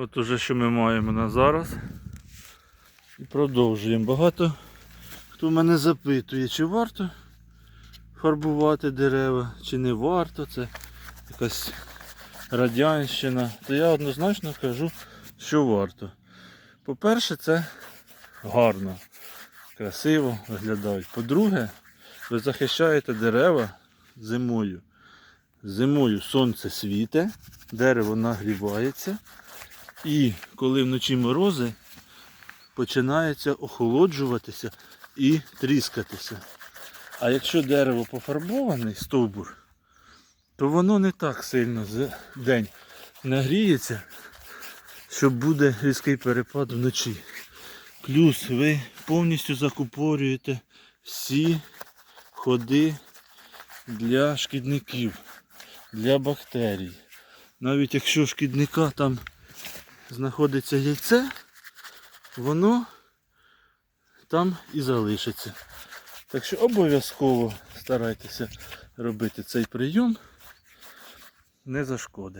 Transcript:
От уже що ми маємо на зараз. І продовжуємо. Багато хто мене запитує, чи варто фарбувати дерева, чи не варто. Це якась радянщина. То я однозначно кажу, що варто. По-перше, це гарно, красиво виглядають. По-друге, ви захищаєте дерева зимою. Зимою сонце світе, дерево нагрівається. І коли вночі морози, починається охолоджуватися і тріскатися. А якщо дерево пофарбований, стовбур, то воно не так сильно за день нагріється, що буде різкий перепад вночі. Плюс ви повністю закупорюєте всі ходи для шкідників, для бактерій. Навіть якщо шкідника там знаходиться яйце, воно там і залишиться. Так що обов'язково старайтеся робити цей прийом, не зашкоди.